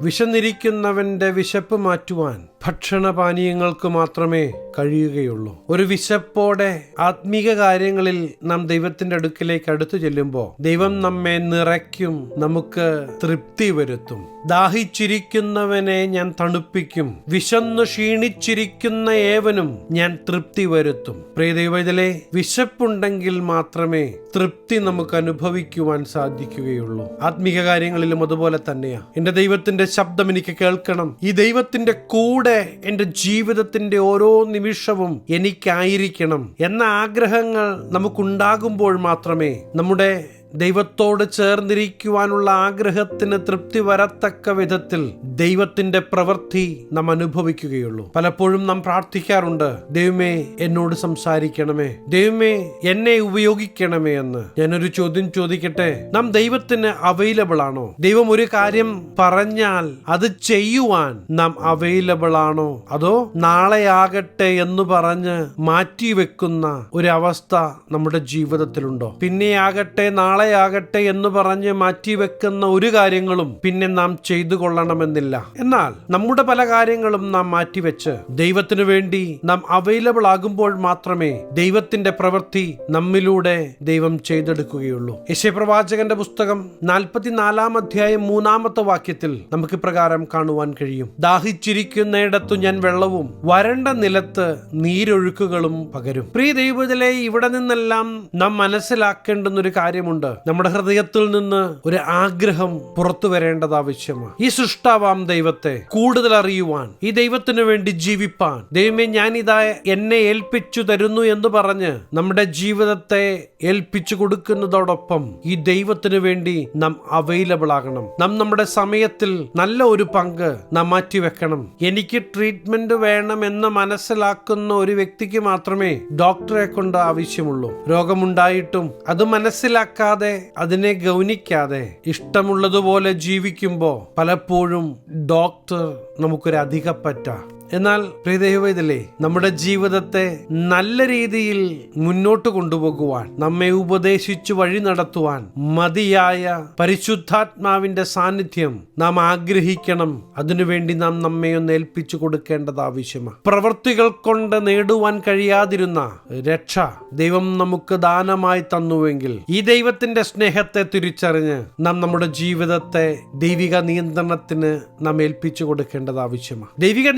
വിശന്നിരിക്കുന്നവന്റെ വിശപ്പ് മാറ്റുവാൻ ഭക്ഷണപാനീയങ്ങൾക്ക് മാത്രമേ കഴിയുകയുള്ളൂ. ഒരു വിശപ്പോടെ ആത്മീക കാര്യങ്ങളിൽ നാം ദൈവത്തിന്റെ അടുക്കിലേക്ക് അടുത്തു ചെല്ലുമ്പോൾ ദൈവം നമ്മെ നിറയ്ക്കും നമുക്ക് തൃപ്തി വരുത്തും. ദാഹിച്ചിരിക്കുന്നവനെ ഞാൻ തണുപ്പിക്കും വിശന്നു ക്ഷീണിച്ചിരിക്കുന്ന ഏവനും ഞാൻ തൃപ്തി വരുത്തും. പ്രിയ ദൈവത്തിലെ വിശപ്പുണ്ടെങ്കിൽ മാത്രമേ തൃപ്തി നമുക്ക് അനുഭവിക്കുവാൻ സാധിക്കുകയുള്ളൂ. ആത്മീക കാര്യങ്ങളിലും അതുപോലെ തന്നെയാണ് എന്റെ ദൈവത്തിന്റെ ശബ്ദം എനിക്ക് കേൾക്കണം. ഈ ദൈവത്തിന്റെ കൂടെ എന്റെ ജീവിതത്തിന്റെ ഓരോ നിമിഷവും എനിക്കായിരിക്കണം എന്ന ആഗ്രഹങ്ങൾ നമുക്കുണ്ടാകുമ്പോൾ മാത്രമേ നമ്മുടെ ദൈവത്തോട് ചേർന്നിരിക്കുവാനുള്ള ആഗ്രഹത്തിന് തൃപ്തി വരത്തക്ക വിധത്തിൽ ദൈവത്തിന്റെ പ്രവൃത്തി നാം അനുഭവിക്കുകയുള്ളൂ. പലപ്പോഴും നാം പ്രാർത്ഥിക്കാറുണ്ട് ദൈവമേ എന്നോട് സംസാരിക്കണമേ. ദൈവമേ എന്നെ ഉപയോഗിക്കണമേ എന്ന്. ഞാനൊരു ചോദ്യം ചോദിക്കട്ടെ? നാം ദൈവത്തിന് അവൈലബിൾ ആണോ? ദൈവം ഒരു കാര്യം പറഞ്ഞാൽ അത് ചെയ്യുവാൻ നാം അവൈലബിൾ ആണോ? അതോ നാളെ നാളെയാകട്ടെ എന്ന് പറഞ്ഞ് മാറ്റിവെക്കുന്ന ഒരു അവസ്ഥ നമ്മുടെ ജീവിതത്തിലുണ്ടോ? പിന്നെയാകട്ടെ നാളെയാകട്ടെ എന്ന് പറഞ്ഞ് മാറ്റിവെക്കുന്ന ഒരു കാര്യങ്ങളും പിന്നെ നാം ചെയ്തു കൊള്ളണമെന്നില്ല എന്നാൽ നമ്മുടെ പല കാര്യങ്ങളും നാം മാറ്റിവെച്ച് ദൈവത്തിനു വേണ്ടി നാം അവൈലബിൾ ആകുമ്പോൾ മാത്രമേ ദൈവത്തിന്റെ പ്രവൃത്തി നമ്മിലൂടെ ദൈവം ചെയ്തെടുക്കുകയുള്ളൂ. യശയപ്രവാചകന്റെ പുസ്തകം നാൽപ്പത്തിനാലാം അധ്യായം മൂന്നാമത്തെ വാക്യത്തിൽ നമുക്ക് പ്രകാരം കാണുവാൻ കഴിയും. ദാഹിച്ചിരിക്കുന്നിടത്തു ഞാൻ വെള്ളവും വരണ്ട നിലത്ത് നീരൊഴുക്കുകളും പകരും. പ്രിയ ദൈവത്തിലെ ഇവിടെ നിന്നെല്ലാം നാം മനസ്സിലാക്കേണ്ടുന്ന ഒരു കാര്യമുണ്ട്. നമ്മുടെ ഹൃദയത്തിൽ നിന്ന് ഒരു ആഗ്രഹം പുറത്തു വരേണ്ടത് ആവശ്യമാണ്. ഈ സൃഷ്ടാവാം ദൈവത്തെ കൂടുതൽ അറിയുവാൻ ഈ ദൈവത്തിനു വേണ്ടി ജീവിപ്പാൻ. ദൈവമേ ഞാൻ ഇതാ എന്നെ ഏൽപ്പിച്ചു തരുന്നു എന്ന് പറഞ്ഞ് നമ്മുടെ ജീവിതത്തെ ഏൽപ്പിച്ചു കൊടുക്കുന്നതോടൊപ്പം ഈ ദൈവത്തിനു വേണ്ടി നാം അവൈലബിൾ ആകണം. നാം നമ്മുടെ സമയത്തിൽ നല്ല ഒരു പങ്ക് നാം മാറ്റിവെക്കണം എനിക്ക് ട്രീറ്റ്മെന്റ് വേണം എന്ന് മനസ്സിലാക്കുന്ന ഒരു വ്യക്തിക്ക് മാത്രമേ ഡോക്ടറെ കൊണ്ട് ആവശ്യമുള്ളൂ. രോഗമുണ്ടായിട്ടും അത് മനസ്സിലാക്കാതെ അതിനെ ഗൗനിക്കാതെ ഇഷ്ടമുള്ളതുപോലെ ജീവിക്കുമ്പോൾ പലപ്പോഴും ഡോക്ടർ നമുക്കൊരു അധികപ്പറ്റ എന്നാൽ പ്രിയദൈവത്തിലെ നമ്മുടെ ജീവിതത്തെ നല്ല രീതിയിൽ മുന്നോട്ട് കൊണ്ടുപോകുവാൻ നമ്മെ ഉപദേശിച്ചു വഴി നടത്തുവാൻ മതിയായ പരിശുദ്ധാത്മാവിന്റെ സാന്നിധ്യം നാം ആഗ്രഹിക്കണം. അതിനുവേണ്ടി നാം നമ്മെ ഒന്ന് ഏൽപ്പിച്ചു കൊടുക്കേണ്ടത് ആവശ്യമാണ്. പ്രവൃത്തികൾ കൊണ്ട് നേടുവാൻ കഴിയാതിരുന്ന രക്ഷ ദൈവം നമുക്ക് ദാനമായി തന്നുവെങ്കിൽ ഈ ദൈവത്തിന്റെ സ്നേഹത്തെ തിരിച്ചറിഞ്ഞ് നാം നമ്മുടെ ജീവിതത്തെ ദൈവിക നിയന്ത്രണത്തിന് നാം ഏൽപ്പിച്ചു കൊടുക്കേണ്ടത് ആവശ്യമാണ്. ദൈവിക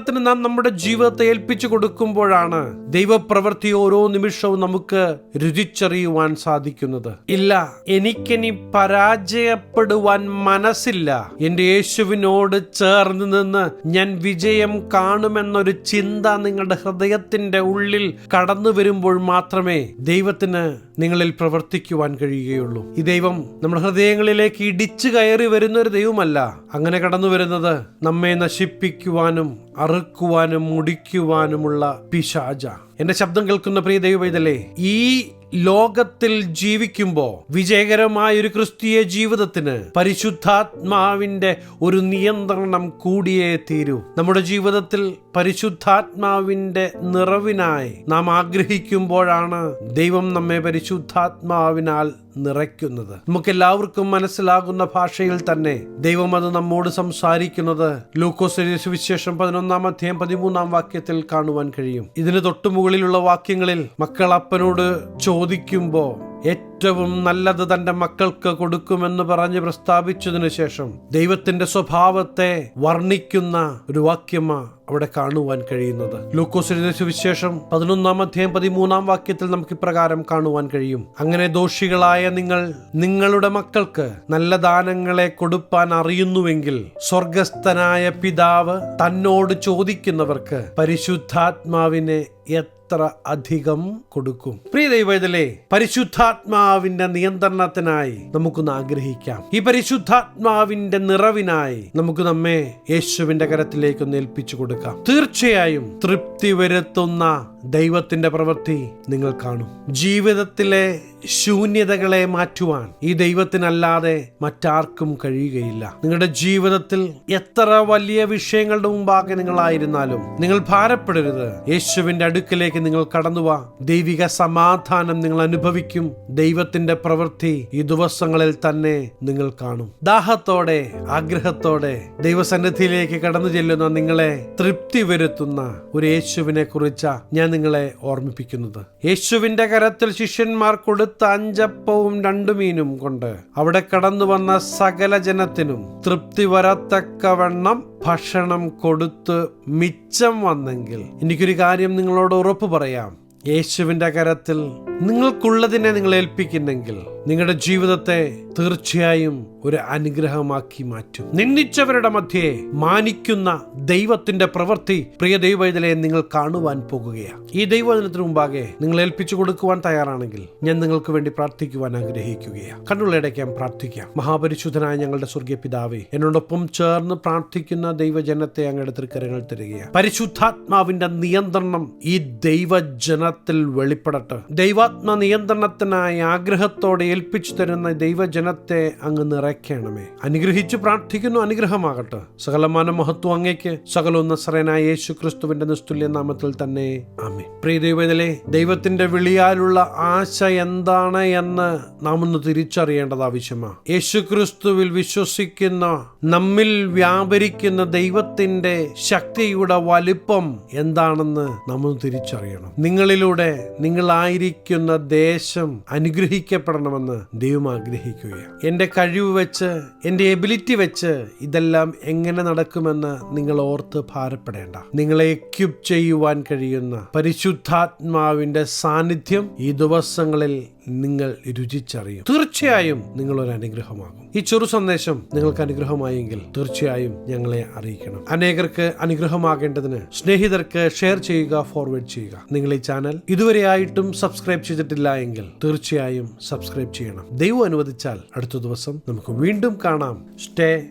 നിയന്ത്രണത്തിന് നാം നമ്മുടെ ജീവിതത്തെ ഏൽപ്പിച്ചു കൊടുക്കുമ്പോഴാണ് ദൈവപ്രവൃത്തി ഓരോ നിമിഷവും നമുക്ക് രുചിച്ചറിയുവാൻ സാധിക്കുന്നത്. ഇല്ല എനിക്കിനി പരാജയപ്പെടുവാൻ മനസ്സില്ല. എന്റെ യേശുവിനോട് ചേർന്ന് നിന്ന് ഞാൻ വിജയം കാണുമെന്നൊരു ചിന്ത നിങ്ങളുടെ ഹൃദയത്തിന്റെ ഉള്ളിൽ കടന്നു വരുമ്പോൾ മാത്രമേ ദൈവത്തിന് നിങ്ങളിൽ പ്രവർത്തിക്കുവാൻ കഴിയുകയുള്ളൂ. ഈ ദൈവം നമ്മുടെ ഹൃദയങ്ങളിലേക്ക് ഇടിച്ചു കയറി വരുന്ന ഒരു ദൈവമല്ല. അങ്ങനെ കടന്നു വരുന്നത് നമ്മെ നശിപ്പിക്കുവാനും അറുക്കുവാനും മുടിക്കുവാനുമുള്ള പിശാജ എന്റെ ശബ്ദം കേൾക്കുന്ന പ്രിയ ദൈവവേദലേ ഈ ലോകത്തിൽ ജീവിക്കുമ്പോൾ വിജയകരമായ ഒരു ക്രിസ്തീയ ജീവിതത്തിന് പരിശുദ്ധാത്മാവിന്റെ ഒരു നിയന്ത്രണം കൂടിയേ തീരൂ. നമ്മുടെ ജീവിതത്തിൽ പരിശുദ്ധാത്മാവിന്റെ നിറവിനായി നാം ആഗ്രഹിക്കുമ്പോഴാണ് ദൈവം നമ്മെ പരിശുദ്ധാത്മാവിനാൽ നിറയ്ക്കുന്നത്. നമുക്ക് എല്ലാവർക്കും മനസ്സിലാകുന്ന ഭാഷയിൽ തന്നെ ദൈവം അത് നമ്മോട് സംസാരിക്കുന്നത് ലൂക്കോസ് സുവിശേഷം പതിനൊന്നാം അധ്യായം പതിമൂന്നാം വാക്യത്തിൽ കാണുവാൻ കഴിയും. ഇതിന് തൊട്ടുമുകളിലുള്ള വാക്യങ്ങളിൽ മക്കൾ അപ്പനോട് ചോദിക്കുമ്പോ ഏറ്റവും നല്ലത് തന്റെ മക്കൾക്ക് കൊടുക്കുമെന്ന് പറഞ്ഞ് പ്രസ്താവിച്ചതിനു ശേഷം ദൈവത്തിന്റെ സ്വഭാവത്തെ വർണിക്കുന്ന ഒരു വാക്യമാ അവിടെ കാണുവാൻ കഴിയുന്നത്. ലൂക്കോസിന്റെ സുവിശേഷം പതിനൊന്നാം അധ്യായം പതിമൂന്നാം വാക്യത്തിൽ നമുക്ക് ഇപ്രകാരം കാണുവാൻ കഴിയും. അങ്ങനെ ദോഷികളായ നിങ്ങൾ നിങ്ങളുടെ മക്കൾക്ക് നല്ല ദാനങ്ങളെ കൊടുപ്പാൻ അറിയുന്നുവെങ്കിൽ സ്വർഗസ്ഥനായ പിതാവ് തന്നോട് ചോദിക്കുന്നവർക്ക് പരിശുദ്ധാത്മാവിനെ എത്ര അധികം കൊടുക്കും? പ്രിയ ദൈവത്തിലെ പരിശുദ്ധാത്മാവിന്റെ നിയന്ത്രണത്തിനായി നമുക്കൊന്ന് ആഗ്രഹിക്കാം. ഈ പരിശുദ്ധാത്മാവിന്റെ നിറവിനായി നമുക്ക് നമ്മെ യേശുവിന്റെ കരത്തിലേക്ക് ഒന്ന് ഏൽപ്പിച്ചു കൊടുക്കാം. തീർച്ചയായും തൃപ്തി വരുത്തുന്ന ദൈവത്തിന്റെ പ്രവൃത്തി നിങ്ങൾ കാണും. ജീവിതത്തിലെ ശൂന്യതകളെ മാറ്റുവാൻ ഈ ദൈവത്തിനല്ലാതെ മറ്റാർക്കും കഴിയുകയില്ല. നിങ്ങളുടെ ജീവിതത്തിൽ എത്ര വലിയ വിഷയങ്ങളുടെ മുമ്പാകെ നിങ്ങളായിരുന്നാലും നിങ്ങൾ ഭാരപ്പെടരുത്. യേശുവിന്റെ അടുക്കിലേക്ക് നിങ്ങൾ കടന്നുവാ ദൈവിക സമാധാനം നിങ്ങൾ അനുഭവിക്കും. ദൈവത്തിന്റെ പ്രവൃത്തി ഈ ദിവസങ്ങളിൽ തന്നെ നിങ്ങൾ കാണും. ദാഹത്തോടെ ആഗ്രഹത്തോടെ ദൈവസന്നിധിയിലേക്ക് കടന്നു ചെല്ലുന്ന നിങ്ങളെ തൃപ്തി വരുത്തുന്ന ഒരു യേശുവിനെ കുറിച്ച ഞാൻ നിങ്ങളെ ഓർമ്മിപ്പിക്കുന്നത്. യേശുവിന്റെ കരത്തിൽ ശിഷ്യന്മാർ കൊടുത്ത അഞ്ചപ്പവും രണ്ടു മീനും കൊണ്ട് അവിടെ കടന്നു വന്ന സകല ജനത്തിനും തൃപ്തി വരത്തക്കവണ്ണം ഭക്ഷണം കൊടുത്ത് മിച്ചം വന്നെങ്കിൽ എനിക്കൊരു കാര്യം നിങ്ങളോട് ഉറപ്പ് പറയാം. യേശുവിന്റെ കരത്തിൽ നിങ്ങൾക്കുള്ളതിനെ നിങ്ങൾ ഏൽപ്പിക്കുന്നെങ്കിൽ നിങ്ങളുടെ ജീവിതത്തെ തീർച്ചയായും ഒരു അനുഗ്രഹമാക്കി മാറ്റും. നിന്ദിച്ചവരുടെ മധ്യേ മാനിക്കുന്ന ദൈവത്തിന്റെ പ്രവൃത്തി പ്രിയ ദൈവത്തിലെ നിങ്ങൾ കാണുവാൻ പോകുകയാണ്. ഈ ദൈവവചനത്തിന് മുമ്പാകെ നിങ്ങൾ ഏൽപ്പിച്ചു കൊടുക്കുവാൻ തയ്യാറാണെങ്കിൽ ഞാൻ നിങ്ങൾക്ക് വേണ്ടി പ്രാർത്ഥിക്കുവാൻ ആഗ്രഹിക്കുകയാണ്. കണ്ണുള്ളടയ്ക്കാൻ പ്രാർത്ഥിക്കാം. മഹാപരിശുദ്ധനായ ഞങ്ങളുടെ സ്വർഗീയ പിതാവേ എന്നോടൊപ്പം ചേർന്ന് പ്രാർത്ഥിക്കുന്ന ദൈവജനത്തെ അങ്ങയുടെ തൃക്കരങ്ങൾ തരികയാണ്. പരിശുദ്ധാത്മാവിന്റെ നിയന്ത്രണം ഈ ദൈവജനത്തിൽ വെളിപ്പെടട്ടെ. ദൈവാത്മ നിയന്ത്രണത്തിനായി ആഗ്രഹത്തോടെ ഏൽപ്പിച്ചു തരുന്ന ദൈവജനത്തെ അങ്ങ് നിറയ്ക്കണമേ. അനുഗ്രഹിച്ചു പ്രാർത്ഥിക്കുന്നു അനുഗ്രഹമാകട്ടെ. സകലമാന മഹത്വം അങ്ങേക്ക് സകലൊന്ന നസറനായ യേശു ക്രിസ്തുവിന്റെ നിസ്തുല്യ നാമത്തിൽ തന്നെ. ആമേ പ്രിയ ദൈവനിലെ ദൈവത്തിന്റെ വിളിയാലുള്ള ആശ എന്താണ് എന്ന് നാം ഒന്ന് തിരിച്ചറിയേണ്ടത് ആവശ്യമാണ്. യേശു ക്രിസ്തുവിൽ വിശ്വസിക്കുന്ന നമ്മിൽ വ്യാപരിക്കുന്ന ദൈവത്തിന്റെ ശക്തിയുടെ വലിപ്പം എന്താണെന്ന് നമ്മൾ തിരിച്ചറിയണം. നിങ്ങളിലൂടെ നിങ്ങളായിരിക്കുന്ന ദേശം അനുഗ്രഹിക്കപ്പെടണമെന്ന് ദൈവം ആഗ്രഹിക്കുകയാണ്. എന്റെ കഴിവ് വെച്ച് എന്റെ എബിലിറ്റി വെച്ച് ഇതെല്ലാം എങ്ങനെ നടക്കുമെന്ന് നിങ്ങൾ ഓർത്ത് ഭാരപ്പെടേണ്ട. നിങ്ങളെ എക്യുപ് ചെയ്യുവാൻ കഴിയുന്ന പരിശുദ്ധാത്മാവിന്റെ സാന്നിധ്യം ഈ ദിവസങ്ങളിൽ നിങ്ങൾ രുചിച്ചറിയും. തീർച്ചയായും നിങ്ങളൊരു അനുഗ്രഹമാകും. ഈ ചെറു സന്ദേശം നിങ്ങൾക്ക് അനുഗ്രഹമായെങ്കിൽ തീർച്ചയായും ഞങ്ങളെ അറിയിക്കണം. അനേകർക്ക് അനുഗ്രഹമാകേണ്ടതിന് സ്നേഹിതർക്ക് ഷെയർ ചെയ്യുക ഫോർവേഡ് ചെയ്യുക. നിങ്ങൾ ഈ ചാനൽ ഇതുവരെ ആയിട്ടും സബ്സ്ക്രൈബ് ചെയ്തിട്ടില്ല എങ്കിൽ തീർച്ചയായും സബ്സ്ക്രൈബ് ചെയ്യണം. ദൈവം അനുവദിച്ചാൽ അടുത്ത ദിവസം നമുക്ക് വീണ്ടും കാണാം. Stay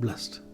blessed.